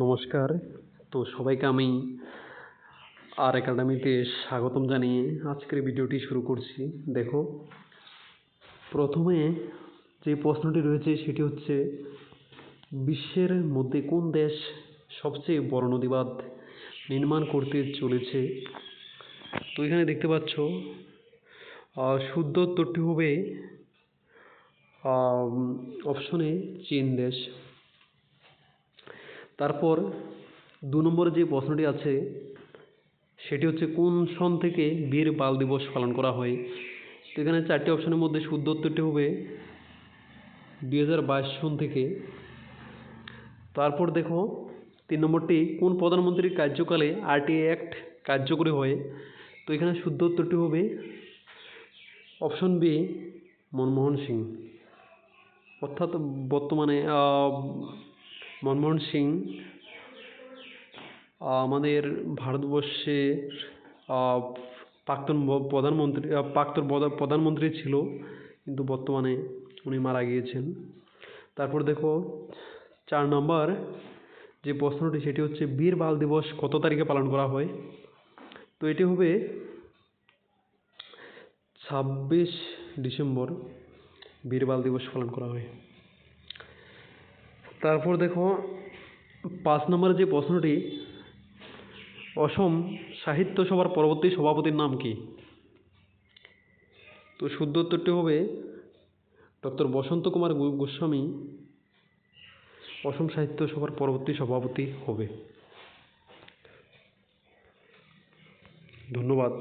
নমস্কার। তো সবাইকে আমি আর একাডেমিতে স্বাগতম জানিয়ে আজকের ভিডিওটি শুরু করছি। দেখো, প্রথমে যে প্রশ্নটি রয়েছে সেটি হচ্ছে, বিশ্বের মধ্যে কোন দেশ সবচেয়ে বড় নদীবাদ নির্মাণ করতে চলেছে? তো এখানে দেখতে পাচ্ছ শুদ্ধ উত্তরটি হবে অপশনে চীন দেশ। তারপর দু নম্বরে যে প্রশ্নটি আছে, সেটি হচ্ছে কোন সন থেকে বীর বাল দিবস পালন করা হয়? তো এখানে চারটি অপশনের মধ্যে শুদ্ধ উত্তরটি হবে দুই হাজার বাইশ সন থেকে। তারপর দেখো, তিন নম্বরটি, কোন প্রধানমন্ত্রীর কার্যকালে আরটিআই অ্যাক্ট কার্যকরী হয়? তো এখানে শুদ্ধ উত্তরটি হবে অপশন বি, মনমোহন সিং। অর্থাৎ বর্তমানে মনমোহন সিং আমাদের ভারতবর্ষে প্রাক্তন প্রধানমন্ত্রী প্রাক্তন প্রধা- প্রধানমন্ত্রী ছিল, কিন্তু বর্তমানে উনি মারা গিয়েছেন। তারপর দেখো, চার নম্বর যে প্রশ্নটি, সেটি হচ্ছে বীর বাল দিবস কত তারিখে পালন করা হয়? তো এটি হবে ছাব্বিশ ডিসেম্বর বীর বাল দিবস পালন করা হয়। তারপর দেখো, পাঁচ নম্বরের যে প্রশ্নটি, অসম সাহিত্য সভার পরবর্তী সভাপতির নাম কি? তো শুদ্ধ উত্তরটি হবে ডক্টর বসন্ত কুমার গোস্বামী। অসম সাহিত্য সভার পরবর্তী সভাপতি হবে। ধন্যবাদ।